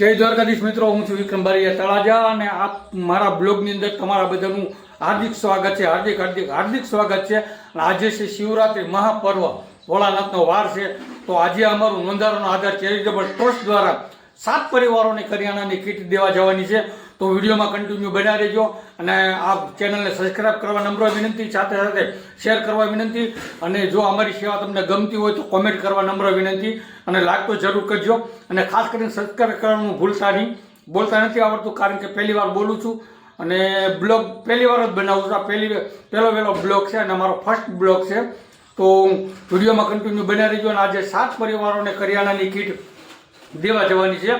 જય દ્વારકાધીશ મિત્રો, હું છું વિક્રમ બારીયા તળાજા અને આપ મારા બ્લોગની અંદર તમારા બધાનું હાર્દિક સ્વાગત છે, હાર્દિક હાર્દિક હાર્દિક સ્વાગત છે. આજે છે શિવરાત્રિ મહાપર્વ, ભોળાનાથનો વાર છે. તો આજે અમારું નોંધારાનો આધાર ચેરિટેબલ ટ્રસ્ટ દ્વારા સાત પરિવારોને કરિયાણાની કીટ દેવા જવાની છે. તો વિડીયોમાં કન્ટિન્યુ બન્યા રહેજો અને આ ચેનલને સબસ્ક્રાઇબ કરવા નમ્ર વિનંતી, સાથે સાથે શેર કરવા વિનંતી અને જો અમારી સેવા તમને ગમતી હોય તો કોમેન્ટ કરવા નમ્ર વિનંતી અને લાઈક તો જરૂર કરજો અને ખાસ કરીને સબસ્ક્રાઇબ કરવાનું ભૂલતા નહીં, બોલતા નથી આવડતું કારણ કે પહેલી વાર બોલું છું અને બ્લોગ પહેલી વાર જ બનાવું છું. આ પહેલી પહેલો પહેલો બ્લોગ છે અને અમારો ફર્સ્ટ બ્લોગ છે. તો વિડીયોમાં કન્ટિન્યુ બન્યા રહેજો અને આજે સાત પરિવારોને કરિયાણાની કીટ દેવા જવાની છે.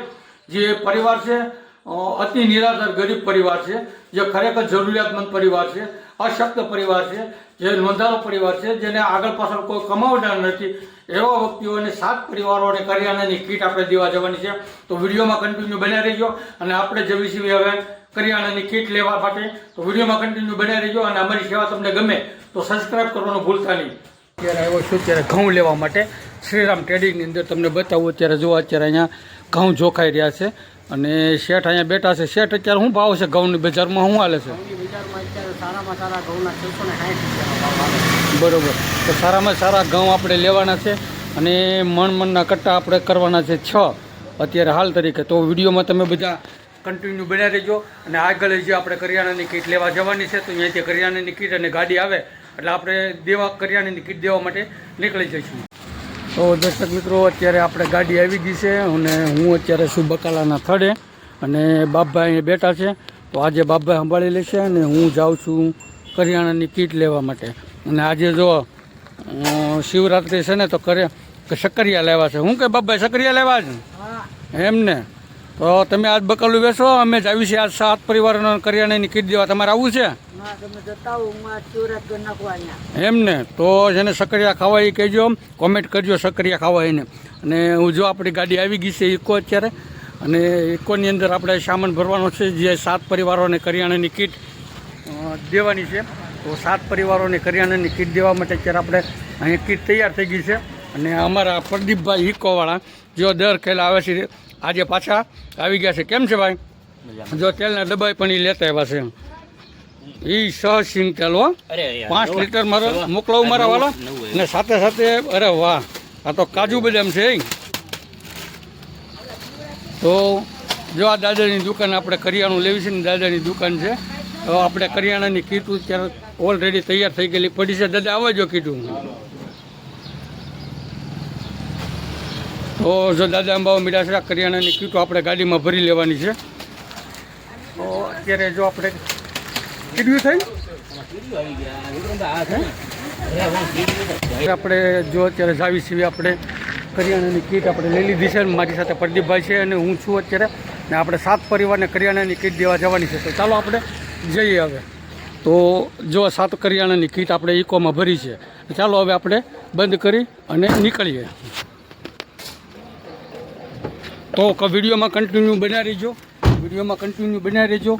જે પરિવાર છે અતિ નિરાધાર ગરીબ પરિવાર છે, જે ખરેખર જરૂરિયાતમંદ પરિવાર છે, અશક્ત પરિવાર છે, જે નોંધારો પરિવાર છે, જેને આગળ પાછળ કોઈ કમાવનાર નથી, એવા વ્યક્તિઓને સાત પરિવારોને કરિયાણાની કીટ આપણે દેવા જવાની છે. તો વિડીયોમાં કન્ટિન્યુ બન્યા રહીજો અને આપણે જવી છીએ હવે કરિયાણાની કીટ લેવા માટે, તો વિડીયોમાં કન્ટિન્યુ બન્યા રહીજો અને અમારી સેવા તમને ગમે તો સબસ્ક્રાઇબ કરવાનું ભૂલતા નહીં. અત્યારે આવ્યો છું અત્યારે ઘઉં લેવા માટે. શ્રીરામ ટ્રેડિંગની અંદર તમને બતાવું, અત્યારે જોવા અત્યારે અહીંયા ઘઉં જોખાઈ રહ્યા છે. અને શેઠ અહીંયા બેઠા છે. શેઠ અત્યારે શું ભાવ છે ઘઉંની બજારમાં? શું હાલે છે. બરોબર. તો સારામાં સારા ઘઉં આપણે લેવાના છે અને મણ મણના કટ્ટા આપણે કરવાના છે છ. અત્યારે હાલ તરીકે. તો વિડીયોમાં તમે બધા કન્ટિન્યુ બન્યા રહેજો અને આગળ જે આપણે કરિયાણાની કીટ લેવા જવાની છે. તો અહીંયાથી કરિયાણાની કીટ અને ગાડી આવે એટલે આપણે દેવા કરિયાણાની કીટ દેવા માટે નીકળી જઈશું. તો દર્શક મિત્રો અત્યારે આપણે ગાડી આવી ગઈ છે અને હું અત્યારે છું બકાલાના થડે અને બાપભાઈ અહીંયા બેઠા છે. તો આજે બાપભાઈ સંભાળી લેશે અને હું જાઉં છું કરિયાણાની કીટ લેવા માટે. અને આજે જો શિવરાત્રિ છે ને તો કરે કે સક્કરિયા લેવા છે. હું કે બાપભાઈ સક્કરિયા લેવા છે એમને તો તમે આજ બકાલું બેસો અમે જ આવી છીએ આજ સાત પરિવારોને કરિયાણાની કીટ દેવા. તમારે આવવું છે? ના તમે જતા હો હું આ શિવરાજ કરી નાખવા અહીંયા. એમ ને? તો જેને સકરિયા ખાવા એ કહેજો કોમેન્ટ કરજો સકરિયા ખાવા એને. અને હું જો આપણી ગાડી આવી ગઈ છે ઇકો અત્યારે અને ઇકોની અંદર આપણે સામાન ભરવાનો છે જે સાત પરિવારોને કરિયાણાની કીટ દેવાની છે. તો સાત પરિવારોને કરિયાણાની કીટ દેવા માટે અત્યારે આપણે અહીંયા કીટ તૈયાર થઈ ગઈ છે. અને અમારા પ્રદીપભાઈ ઇકોવાળા જો દર ખેલા આવે છે આજે પાછા આવી ગયા છે. કેમ છે ભાઈ? જો તેલના ડબ્બા પણ એ લેતા આવ્યા છે. એ સહ સિંગ તેલ હો. પાંચ લીટર મારો મોકલાવું મારા વાલા. ને સાથે સાથે અરે વાહ આ તો કાજુ બદામ છે તો જો આ દાદાની દુકાન આપણે કરિયાણું લેવી છે ને દાદાની દુકાન છે. તો આપણે કરિયાણાની કીટું ત્યારે ઓલરેડી તૈયાર થઈ ગયેલી પડી છે. દાદા આવજો કીટું તો જો દાદા અંબાવા મીડા છે આ કરિયાણાની કીટું આપણે ગાડીમાં ભરી લેવાની છે. તો અત્યારે જો આપણે કીધું થઈ આપણે જો અત્યારે જાવી છીએ આપણે કરિયાણાની કીટ આપણે લઈ લીધી છે મારી સાથે પ્રદીપભાઈ છે અને હું છું અત્યારે. ને આપણે સાત પરિવારને કરિયાણાની કીટ દેવા જવાની છે. તો ચાલો આપણે જઈએ હવે. તો જો સાત કરિયાણાની કીટ આપણે ઇકોમાં ભરી છે. ચાલો હવે આપણે બંધ કરી અને નીકળીએ. તો વિડીયોમાં કન્ટિન્યુ બનાવી રહેજો વિડીયોમાં કન્ટિન્યુ બનાવી રહેજો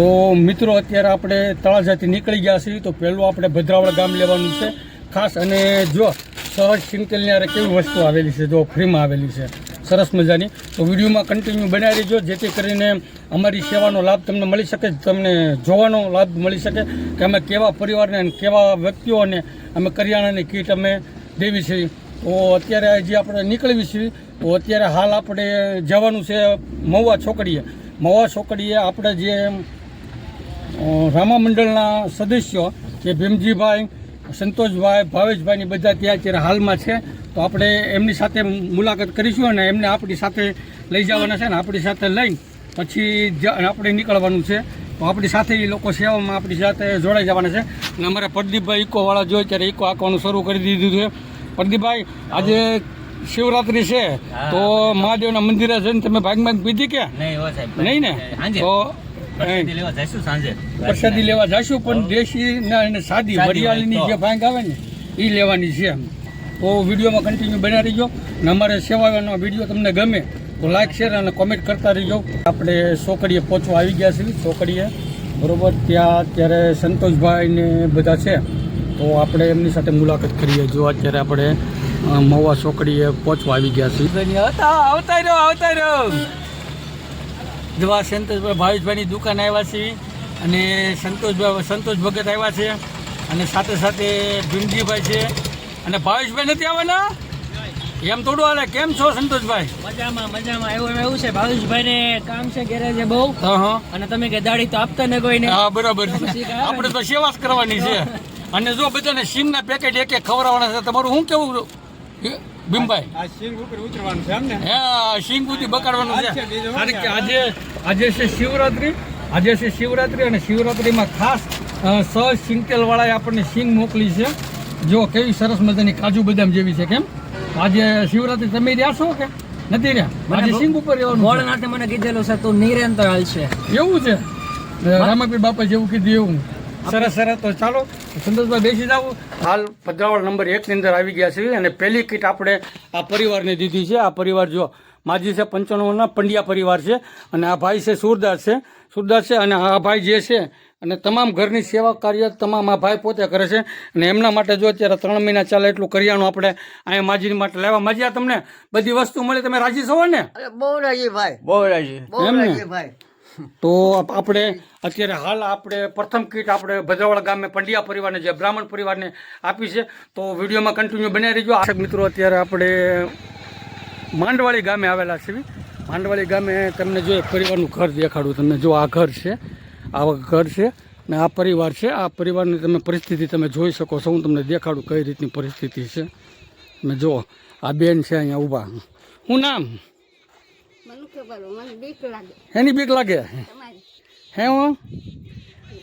તો મિત્રો, અત્યારે આપણે તળાજાથી નીકળી ગયા છીએ. તો પહેલું આપણે ભદ્રાવળ ગામ લેવાનું છે. ખાસ અને જો, સહજ સિંગતેલની હારે કેવી વસ્તુ આવેલી છે, જો ફ્રીમાં આવેલી છે. સરસ મજાની. તો વિડીયોમાં કન્ટિન્યુ બનાવી રહેજો જેથી કરીને અમારી સેવાનો લાભ તમને મળી શકે, તમને જોવાનો લાભ મળી શકે કે અમે કેવા પરિવારને અને કેવા વ્યક્તિઓને, અમે કરિયાણાની કીટ અમે દેવી છીએ. તો અત્યારે જે આપણે નીકળવી છીએ, તો અત્યારે હાલ આપણે જવાનું છે મહુવા છોકડીએ. મહુવા છોકડીએ આપણે જે રામા મંડળના સદસ્યો જે ભીમજીભાઈ સંતોષભાઈ ભાવેશભાઈની બધા ત્યાં અત્યારે હાલમાં છે. તો આપણે એમની સાથે મુલાકાત કરીશું અને એમને આપણી સાથે લઈ જવાના છે ને આપણી સાથે લઈ પછી આપણે નીકળવાનું છે. તો આપણી સાથે એ લોકો સેવામાં આપણી સાથે જોડાઈ જવાના છે. અને અમારે પ્રદીપભાઈ ઇકોવાળા જોઈએ ત્યારે ઇકો આંકવાનું શરૂ કરી દીધું છે. પ્રદીપભાઈ આજે શિવરાત્રી છે. તો મહાદેવના મંદિરે જઈને તમે ભાગ ભાગ પીધી કે? નહીં ને? તો પ્રસાદી લેવા જઈશું પણ દેશી ને અને સાદી વરિયાળીની જે. ભાંગ આવે ને એ લેવાની છે તો વિડીયોમાં કન્ટિન્યુ બના રહીજો. અને અમારે સેવાનો વીડિયો તમને ગમે તો લાઈક શેર અને કોમેન્ટ કરતા રહીજો. આપણે સોકડીએ પહોંચવા આવી ગયા છીએ સોકડીએ બરોબર ત્યાં અત્યારે સંતોષભાઈ ને બધા છે. તો આપણે એમની સાથે મુલાકાત કરીએ. જો અત્યારે આપણે મવા ચોકડીએ પહોંચવા આવી ગયા છીએ. આવતા રહ્યો આવતા રહ્યો જેવા સંતોષભાઈ ભાવેશભાઈની દુકાન આવ્યા છીએ અને સંતોષભાઈ સંતોષ ભગત આવ્યા છે અને સાથે સાથે ભીમજીભાઈ છે. અને ભાવેશભાઈ નથી આવવાના? એમ થોડું હાલે. કેમ છો સંતોષભાઈ? મજામાં મજામાં. એવું એવું છે. ભાવેશભાઈ ને કામ છે ગેરેજે બહુ. હા હા. અને તમે કે દાડી તો આપતા ને કોઈ હા બરાબર છે. આપણે તો સેવા જ કરવાની છે. અને જો બધાને સિંગના પેકેટ એક એક ખવડાવવાના છે તમારું શું કેવું? ભીમભાઈ? આ સિંગ ઉપર ઉતરવાનું છે એમ ને હા સિંગ બુદ્ધિ બગાડવાનું છે. છે કારણ કે આજે આજે છે શિવરાત્રિ. આજે છે શિવરાત્રી અને શિવરાત્રિમાં ખાસ સહજ સ સિંગતેલ વાળાએ આપણને સિંગ મોકલી છે. જો કેવી સરસ મજાની કાજુ બદામ જેવી છે કેમ? આજે શિવરાત્રી તમે રહ્યા છો કે નથી રહ્યા? આજે સિંગ ઉપર રહેવાનું ગોળ છે. નાથે મને કીધેલું છે તું નિરેન તો હાલશે એવું છે? રામાપીર બાપા જેવું કીધું એવું. સરસ સરસ. તો ચાલો સંતોષભાઈ બેસી જાવ હાલ પધરાવળ નંબર એકની અંદર આવી ગયા છે અને પહેલી કીટ આપણે આ પરિવારને દીધી છે. આ પરિવાર જો માજી છે પંચાણુંના પંડ્યા પરિવાર છે અને આ ભાઈ છે સુરદાસ છે. સુરદાસ છે અને આ ભાઈ જે છે અને તમામ ઘરની સેવા કાર્ય તમામ આ ભાઈ પોતે કરે છે અને એમના માટે જો અત્યારે ત્રણ મહિના ચાલે એટલું કરિયાણું આપણે અહીંયા માજીની માટે લેવા. માજી આ તમને બધી વસ્તુ મળે? તમે રાજી છો ને? બહુ રાજી ભાઈ. બહુ રાજી. એમ ને? ભાઈ. તો આપણે અત્યારે હાલ આપણે પ્રથમ કીટ આપણે ભદ્રાવાડા ગામે પંડ્યા પરિવારને જે બ્રાહ્મણ પરિવારને આપી છે. તો વિડીયોમાં કન્ટિન્યુ બનાવી રહીજો આશક મિત્રો અત્યારે આપણે માંડવાળી ગામે આવેલા છીએ માંડવાળી ગામે તમને જો એક પરિવારનું ઘર દેખાડું તમને જો આ ઘર છે આવા ઘર છે ને આ પરિવાર છે આ પરિવારની તમે પરિસ્થિતિ તમે જોઈ શકો છો હું તમને દેખાડું કઈ રીતની પરિસ્થિતિ છે. તમે જુઓ આ બેન છે અહીંયા ઊભા. શું નામ? મને ખબર મને બીક લાગે. એની બીક લાગે? હે હું?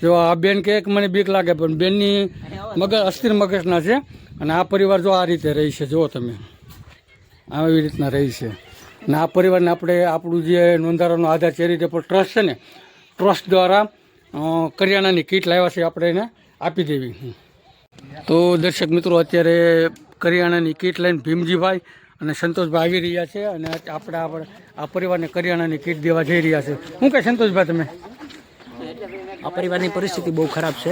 જો આ બેન કે કે મને બીક લાગે પણ બેનની મગજ અસ્થિર મગજના છે અને આ પરિવાર જો આ રીતે રહી છે જુઓ તમે. આવી રીતના રહી છે. અને આ પરિવારને આપણે આપણું જે નોંધારાનો આધાર ચેરિટેબલ ટ્રસ્ટ છે ને ટ્રસ્ટ દ્વારા કરિયાણાની કીટ લાવ્યા છે આપણે એને આપી દેવી. તો દર્શક મિત્રો, અત્યારે કરિયાણાની કીટ લઈને ભીમજીભાઈ અને સંતોષભાઈ આવી રહ્યા છે અને આપણે આપણે આ પરિવારને કરિયાણાની કીટ દેવા જઈ રહ્યા છે. શું કહે સંતોષભાઈ તમે? આ પરિવારની પરિસ્થિતિ બહુ ખરાબ છે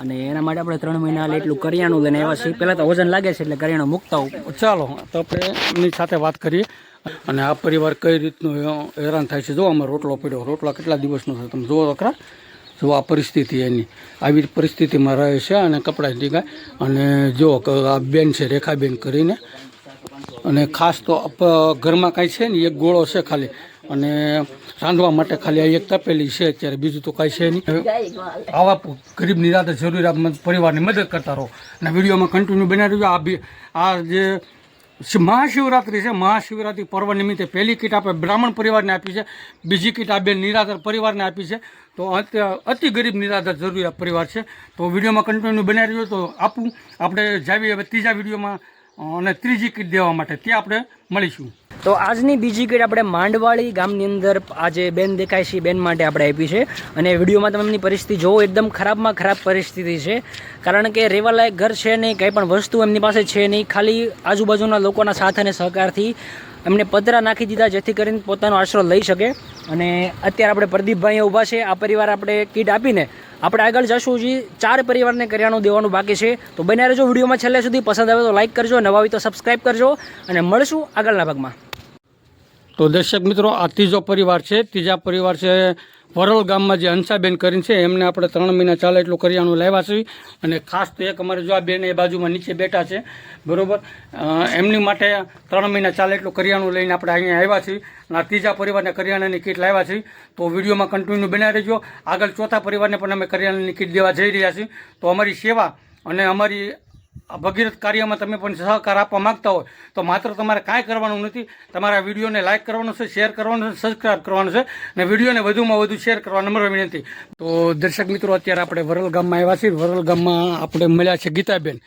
અને એના માટે આપણે ત્રણ મહિના એટલું કરિયાણું લઈને આવ્યા છીએ. પહેલાં તો વજન લાગે છે એટલે કરિયાણું મૂકતા ચાલો, તો આપણે એમની સાથે વાત કરીએ. અને આ પરિવાર કઈ રીતનું હેરાન થાય છે? જો અમારો રોટલો પડ્યો, રોટલા કેટલા દિવસનો છે તમે જુઓ તો ખરા. જો આ પરિસ્થિતિ એની. આવી પરિસ્થિતિમાં રહે છે અને કપડાં ટીકાય અને જો આ બેન છે, રેખાબેન કરીને. અને ખાસ તો ઘરમાં કાંઈ છે ને એક ગોળો છે ખાલી. અને રાંધવા માટે ખાલી આ એક તપેલી છે અત્યારે, બીજું તો કાંઈ છે નહીં. આવા ગરીબ નિરાતે જરૂરિયાતમંદ પરિવારની મદદ કરતા રહો. અને વિડીયોમાં કન્ટિન્યુ બનાવી રહેજો. આ બી, આ જે મહાશિવરાત્રિ છે, મહાશિવરાત્રિ પર્વ નિમિત્તે પહેલી કીટ આપણે બ્રાહ્મણ પરિવારને આપી છે, બીજી કીટ આ બે નિરાધાર પરિવારને આપી છે. તો અતિ ગરીબ નિરાધાર જરૂરિયાત પરિવાર છે. તો વિડીયોમાં કન્ટિન્યુ બનાવી રહ્યો તો આપું. આપણે જાવી હવે ત્રીજા વિડીયોમાં. અને ત્રીજી કીટ દેવા માટે ત્યાં આપણે મળીશું. તો આજની બીજી કીટ આપણે માંડવાળી ગામની અંદર આજે બેન દેખાય છે બેન માટે આપણે આપી છે. અને વિડીયોમાં તમે એમની પરિસ્થિતિ જોવો, એકદમ ખરાબમાં ખરાબ પરિસ્થિતિ છે. કારણ કે રહેવાલાયક ઘર છે નહીં, કંઈ પણ વસ્તુ એમની પાસે છે નહીં. ખાલી આજુબાજુના લોકોના સાથ અને સહકારથી એમને પતરા નાખી દીધા, જેથી કરીને પોતાનો આશરો લઈ શકે. અને અત્યારે આપણે પ્રદીપભાઈ ઊભા છે. આ પરિવાર આપણે કીટ આપીને આપણે આગળ જશું જે. ચાર પરિવારને કરિયાણું દેવાનું બાકી છે. તો બન્યા રહેજો વિડીયોમાં છેલ્લે સુધી. પસંદ આવે તો લાઇક કરજો નવા હોય તો સબસ્ક્રાઈબ કરજો. અને મળશું આગળના ભાગમાં. તો દર્શક મિત્રો આ ત્રીજો પરિવાર છે. ત્રીજા પરિવાર છે વરોલ ગામમાં જે હંસાબેન કરીને છે, એમને આપણે ત્રણ મહિના ચાલે એટલું કરિયાણું લાવ્યા છીએ અને ખાસ તો એક અમારે જો આ બેન એ બાજુમાં નીચે બેઠા છે, બરોબર? એમની માટે ત્રણ મહિના ચાલે એટલું કરિયાણું લઈને આપણે અહીંયા આવ્યા છીએ. અને આ ત્રીજા પરિવારને કરિયાણાની કીટ લાવ્યા છીએ. તો વિડીયોમાં કન્ટિન્યુ બનાવી રહેજો આગળ ચોથા પરિવારને પણ અમે કરિયાણાની કીટ દેવા જઈ રહ્યા છીએ. તો અમારી સેવા અને અમારી ભગીરથ કાર્યમાં તમે પણ સહકાર આપવા માંગતા હોય તો માત્ર તમારે કાંઈ કરવાનું નથી. તમારા વિડીયોને લાઇક કરવાનો છે શેર કરવાનો છે સબસ્ક્રાઈબ કરવાનું છે અને વિડીયોને વધુમાં વધુ શેર કરવા નમ્ર વિનંતી. તો દર્શક મિત્રો અત્યારે આપણે વરલ ગામમાં આવ્યા છીએ. વરલ ગામમાં આપણે મળ્યા છે ગીતાબેન.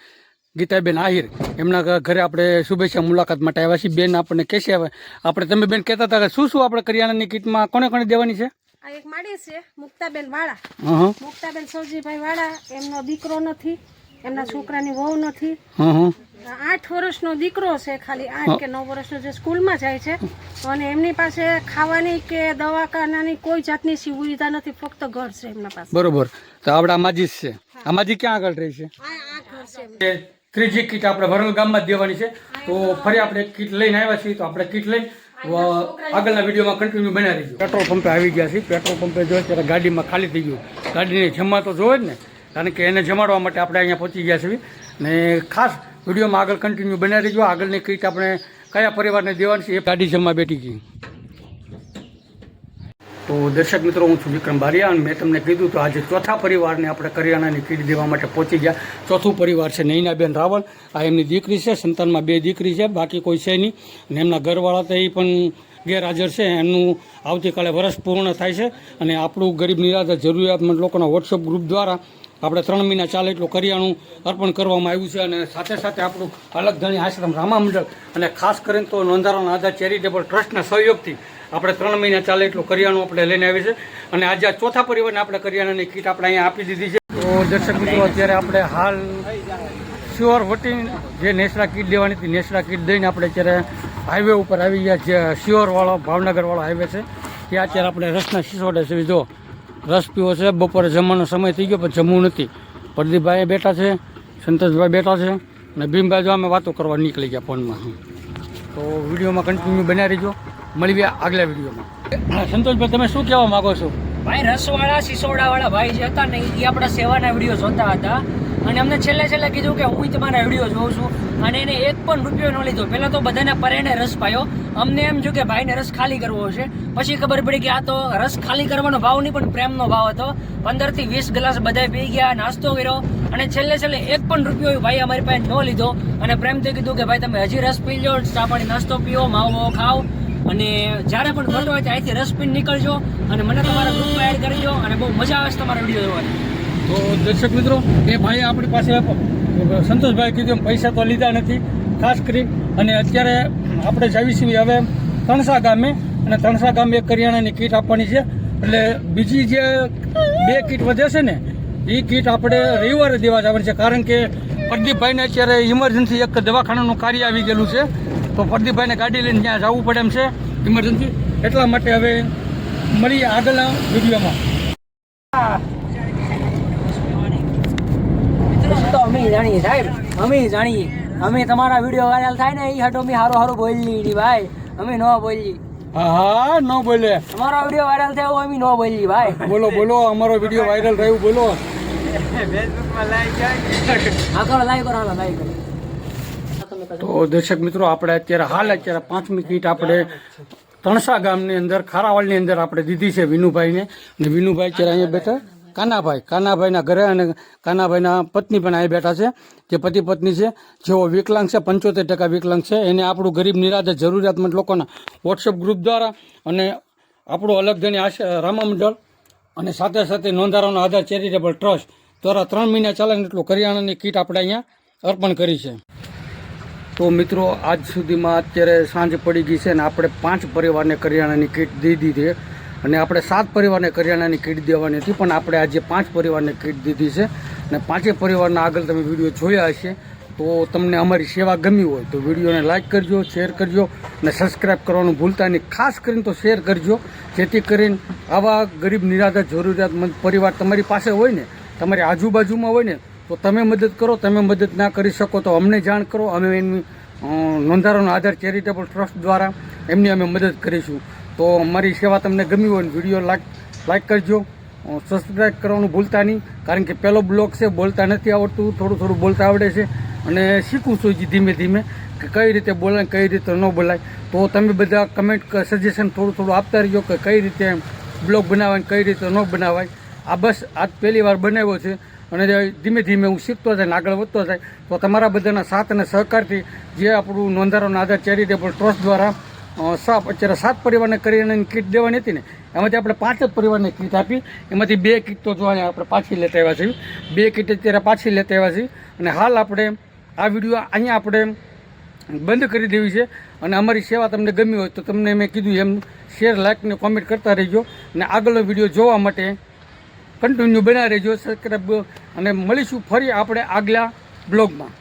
ગીતાબેન આહિર. એમના ઘરે આપણે શુભેચ્છા મુલાકાત માટે આવ્યા છીએ. બેન આપણને કહેશે હવે. આપણે તમે બેન કહેતા હતા કે શું શું આપણે કરિયાણાની કીટમાં કોને કોને દેવાની છે? આ એક માડી છે મુક્તાબેન વાળા. મુક્તાબેન સૌજીભાઈ વાળા. એમનો દીકરો નથી. એમના છોકરાની વહુ નથી. હં હં આઠ વર્ષનો દીકરો છે ખાલી આઠ કે નવ વર્ષનો જે સ્કૂલમાં જાય છે. અને એમની પાસે ખાવાની કે દવાખાનાની કોઈ જાતની સુવિધા નથી ફક્ત ઘર છે એમના પાસે. બરોબર. તો આપણે માજી છે. આ માજી ક્યાં આગળ રહી છે? આ આ ઘર છે એમનું. એ ત્રીજી કીટ આપણે વરલ ગામમાં જ દેવાની છે. તો ફરી આપણે કીટ લઈને આવ્યા છીએ તો આપણે કીટ લઈને આગળના વિડીયોમાં કન્ટિન્યુ બનાવી દીધું પેટ્રોલ પંપે આવી ગયા છે પેટ્રોલ પંપે જોઈએ ત્યારે ગાડીમાં ખાલી થઈ ગયું. ગાડીની જમવા તો જોવે જ ને. કારણ કે એને જમાડવા માટે આપણે અહીંયા પહોંચી ગયા છીએ. ને ખાસ વિડીયોમાં આગળ કન્ટિન્યુ બનાવી દેજો આગળની કીટ આપણે કયા પરિવારને દેવાની છે એ ગાડી જમવા બેઠી ગઈ. તો દર્શક મિત્રો, હું છું વિક્રમ બારિયા અને મેં તમને કીધું તો આજે ચોથા પરિવારને આપણે કરિયાણાની કીટ દેવા માટે પહોંચી ગયા. ચોથું પરિવાર છે નૈનાબેન રાવણ આ એમની દીકરી છે. સંતાનમાં બે દીકરી છે. બાકી કોઈ છે નહીં. અને એમના ઘરવાળા તો એ પણ ગેરહાજર છે. એમનું આવતીકાલે વર્ષ પૂર્ણ થાય છે. અને આપણું ગરીબ નિરાધાર જરૂરિયાતમંદ લોકોના વોટ્સઅપ ગ્રુપ દ્વારા આપણે ત્રણ મહિના ચાલે એટલું કરિયાણું અર્પણ કરવામાં આવ્યું છે અને સાથે સાથે આપણું અલગધણી આશ્રમ રામા મંડળ અને ખાસ કરીને તો નોંધારાના આધાર ચેરિટેબલ ટ્રસ્ટના સહયોગથી આપણે ત્રણ મહિના ચાલે એટલું કરિયાણું આપણે લઈને આવીએ છે. અને આજે આ ચોથા પરિવારને આપણે કરિયાણાની કીટ આપણે અહીંયા આપી દીધી છે. તો દર્શક મિત્રો, અત્યારે આપણે હાલ શ્યોર વટી જે નેસડા કીટ દેવાની હતી, નેસડા કીટ દઈને આપણે અત્યારે હાઈવે ઉપર આવી ગયા જે શ્યોરવાળો ભાવનગરવાળો હાઈવે છે. ત્યાં અત્યારે આપણે રસના સિસોડે છે, જો. રસ પીવો છે. બપોરે જમવાનો સમય થઈ ગયો, પણ જમવું નથી. પ્રદીપભાઈ બેઠા છે, સંતોષભાઈ બેઠા છે, અને ભીમભાઈ જો અમે વાતો કરવા નીકળી ગયા ફોનમાં. તો વિડીયોમાં કન્ટિન્યુ બનાવી રહીજો. મળીએ આગલા વિડીયોમાં. સંતોષભાઈ, તમે શું કહેવા માગો છો? ભાઈ, રસવાળા, સિસોડાવાળા ભાઈ જે હતા ને એ આપણા સેવાના વીડિયો જોતા હતા. અને અમને છેલ્લે છેલ્લે કીધું કે હું તમારા વીડિયો જોઉં છું. અને એને એક પણ રૂપિયો ન લીધો. પહેલાં તો બધાને પરેને રસ પાયો. અમને એમ જો કે ભાઈને રસ ખાલી કરવો છે પછી ખબર પડી કે આ તો રસ ખાલી કરવાનો ભાવ નહીં, પણ પ્રેમનો ભાવ હતો. પંદરથી વીસ ગ્લાસ બધા પી ગયા, નાસ્તો કર્યો. અને છેલ્લે છેલ્લે એક પણ રૂપિયો ભાઈ અમારી પાસે ન લીધો. અને પ્રેમથી કીધું કે ભાઈ તમે હજી રસ પી લો ચા પાણી નાસ્તો પીઓ, માવો ખાઓ. અને જ્યારે પણ ઘટો હોય ત્યાંથી રસ પીને નીકળજો. અને મને તમારા ગ્રુપમાં એડ કરજો અને બહુ મજા આવે છે તમારા વીડિયો જોવાની. તો દર્શક મિત્રો, એ ભાઈ આપણી પાસે સંતોષભાઈ કીધું પૈસા તો લીધા નથી, ખાસ કરી અને અત્યારે આપણે જાવી છીએ હવે તણસા ગામે અને તણસા ગામે એક કરિયાણાની કીટ આપવાની છે. એટલે બીજી જે બે કીટ વધે છે ને એ કીટ આપણે રવિવારે દેવા જવાની છે. કારણ કે પ્રદીપભાઈને અત્યારે ઇમરજન્સી એક દવાખાનાનું કાર્ય આવી ગયેલું છે. તો પ્રદીપભાઈને ગાડી લઈને ત્યાં જવું પડે એમ છે ઇમરજન્સી એટલા માટે હવે મળીએ આગળના વિડીયોમાં તો અમે જાણીએ સાહેબ અમે જાણીએ અમે તમારા વીડિયો વાયરલ થાય ને એ હટો અમે હારો હારો બોલી ની ભાઈ. અમે ન બોલી હા હા ન બોલે. અમારો વીડિયો વાયરલ થયો અમે ન બોલી ભાઈ. બોલો બોલો અમારો વીડિયો વાયરલ થયો બોલો. હા કરો લાઈક કરો હાલો લાઈક કરો. તો દર્શક મિત્રો આપણે અત્યારે હાલ અત્યારે પાંચમી કીટ આપણે તણસા ગામની અંદર ખારાવાડની અંદર આપણે દીધી છે વિનુભાઈને. અને વિનુભાઈ અત્યારે અહીંયા બેઠા. કાનાભાઈ, કાનાભાઈના ઘરે અને કાનાભાઈના પત્ની પણ અહીં બેઠા છે. જે પતિ પત્ની છે, જેઓ વિકલાંગ છે, પંચોતેર ટકા વિકલાંગ છે. એને આપણું ગરીબ નિરાધાર જરૂરિયાતમંદ લોકોના વોટ્સઅપ ગ્રુપ દ્વારા અને આપણું અલગ ધણી આશ, રામામંડળ અને સાથે સાથે નોંધારાનો આધાર ચેરિટેબલ ટ્રસ્ટ દ્વારા ત્રણ મહિના ચાલે એટલું કરિયાણાની કીટ આપણે અહીંયા અર્પણ કરી છે. તો મિત્રો, આજ સુધીમાં અત્યારે સાંજ પડી ગઈ છે અને આપણે પાંચ પરિવારને કરિયાણાની કીટ દઈ દીધી છે. અને આપણે સાત પરિવારને કરિયાણાની કીટ દેવાની હતી, પણ આપણે આજે પાંચ પરિવારને કીટ દીધી છે. અને પાંચેય પરિવારના આગળ તમે વીડિયો જોયા હશે, તો તમને અમારી સેવા ગમી હોય તો વિડીયોને લાઇક કરજો, શેર કરજો અને સબસ્ક્રાઈબ કરવાનું ભૂલતા નહીં. ખાસ કરીને તો શેર કરજો, જેથી કરીને આવા ગરીબ, નિરાધાર, જરૂરિયાતમંદ પરિવાર તમારી પાસે હોય ને, તમારી આજુબાજુમાં હોય ને, તો તમે મદદ કરો, તમે મદદ ના કરી શકો તો અમને જાણ કરો. અમે એમની નોંધારાનો આધાર ચેરિટેબલ ટ્રસ્ટ દ્વારા એમની અમે મદદ કરીશું. તો અમારી સેવા તમને ગમી હોય વીડિયો લાઈક લાઈક કરજો. સબસ્ક્રાઈબ કરવાનું ભૂલતા નહીં, કારણ કે પહેલો બ્લોગ છે, બોલતા નથી આવડતું, થોડું થોડું બોલતા આવડે છે. અને શીખું છું ધીમે ધીમે કે કઈ રીતે બોલાય કઈ રીતે ન બોલાય. તો તમે બધા કમેન્ટ સજેશન થોડું થોડું આપતા રહીજો કે કઈ રીતે બ્લોગ બનાવાય કઈ રીતે ન બનાવાય. આ બસ આજ પહેલી વાર બનાવ્યો છે. અને ધીમે ધીમે હું શીખતો જાય આગળ વધતો જાય. તો તમારા બધાના સાથ અને સહકારથી જે આપણું નોંધારોના આધાર ચેરિટેબલ ટ્રસ્ટ દ્વારા સાપ અત્યારે સાત પરિવારને કરીને કીટ દેવાની હતી ને, એમાંથી આપણે પાંચ જ પરિવારને કીટ આપી, એમાંથી બે કીટ તો જોવાને આપણે પાછી લેતા આવ્યા છીએ. બે કીટ અત્યારે પાછી લેતા આવ્યા છીએ અને હાલ આપણે આ વીડિયો અહીંયા આપણે બંધ કરી દેવી છે અને અમારી સેવા તમને ગમી હોય તો તમને મેં કીધું એમ શેર લાઇક ને કોમેન્ટ કરતા રહેજો અને આગળનો વીડિયો જોવા માટે કન્ટિન્યુ બનાવી રહેજો સબસ્ક્રાઈબ અને મળીશું ફરી આપણે આગલા બ્લોગમાં.